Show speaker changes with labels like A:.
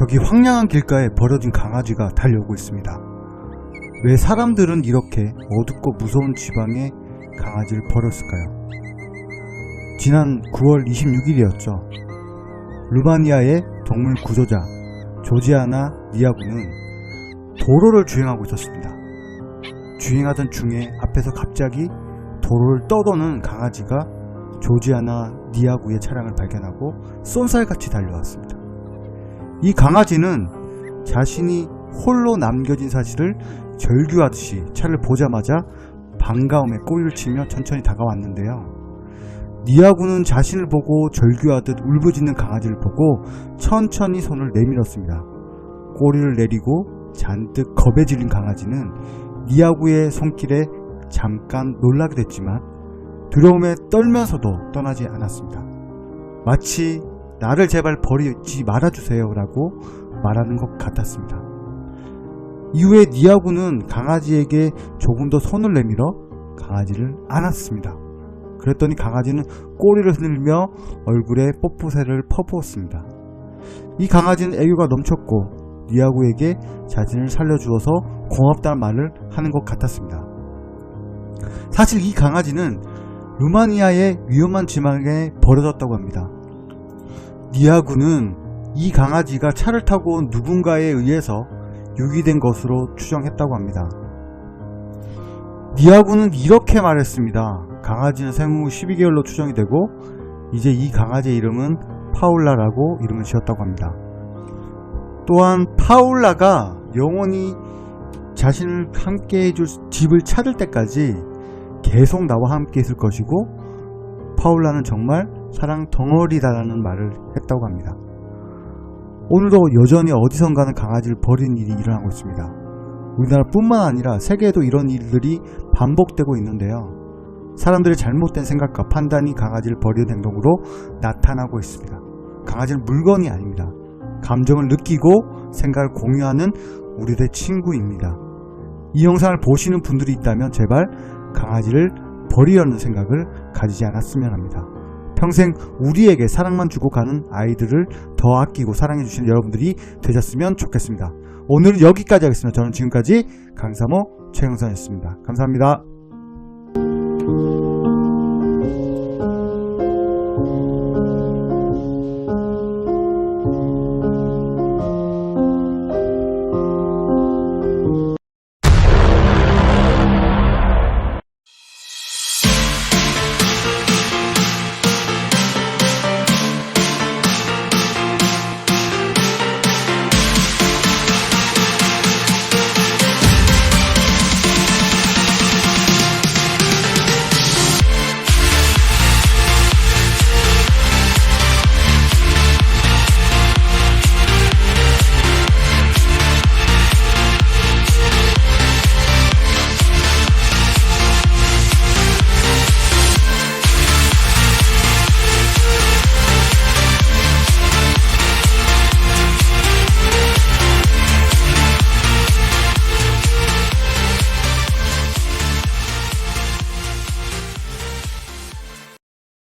A: 여기 황량한 길가에 버려진 강아지가 달려오고 있습니다. 왜 사람들은 이렇게 어둡고 무서운 지방에 강아지를 버렸을까요? 지난 9월 26일이었죠. 루마니아의 동물 구조자 조지아나 니아구는 도로를 주행하고 있었습니다. 주행하던 중에 앞에서 갑자기 도로를 떠도는 강아지가 조지아나 니아구의 차량을 발견하고 쏜살같이 달려왔습니다. 이 강아지는 자신이 홀로 남겨진 사실을 절규하듯이 차를 보자마자 반가움에 꼬리를 치며 천천히 다가왔는데요. 니아구는 자신을 보고 절규하듯 울부짖는 강아지를 보고 천천히 손을 내밀었습니다. 꼬리를 내리고 잔뜩 겁에 질린 강아지는 니아구의 손길에 잠깐 놀라게 됐지만 두려움에 떨면서도 떠나지 않았습니다. 마치 나를 제발 버리지 말아주세요 라고 말하는 것 같았습니다. 이후에 니아구는 강아지에게 조금 더 손을 내밀어 강아지를 안았습니다. 그랬더니 강아지는 꼬리를 흔들며 얼굴에 뽀뽀새를 퍼부었습니다. 이 강아지는 애교가 넘쳤고 니아구에게 자신을 살려주어서 고맙다는 말을 하는 것 같았습니다. 사실 이 강아지는 루마니아의 위험한 지방에 버려졌다고 합니다. 니아구는 이 강아지가 차를 타고 온 누군가에 의해서 유기된 것으로 추정했다고 합니다. 니아구는 이렇게 말했습니다. 강아지는 생후 12개월로 추정이 되고 이제 이 강아지의 이름은 파울라라고 이름을 지었다고 합니다. 또한 파울라가 영원히 자신을 함께 해줄 집을 찾을 때까지 계속 나와 함께 있을 것이고 파울라는 정말 사랑 덩어리다라는 말을 했다고 합니다. 오늘도 여전히 어디선가는 강아지를 버리는 일이 일어나고 있습니다. 우리나라뿐만 아니라 세계에도 이런 일들이 반복되고 있는데요. 사람들의 잘못된 생각과 판단이 강아지를 버리는 행동으로 나타나고 있습니다. 강아지는 물건이 아닙니다. 감정을 느끼고 생각을 공유하는 우리들의 친구입니다. 이 영상을 보시는 분들이 있다면 제발 강아지를 버리려는 생각을 가지지 않았으면 합니다. 평생 우리에게 사랑만 주고 가는 아이들을 더 아끼고 사랑해 주시는 여러분들이 되셨으면 좋겠습니다. 오늘은 여기까지 하겠습니다. 저는 지금까지 강사모 최영선이었습니다. 감사합니다.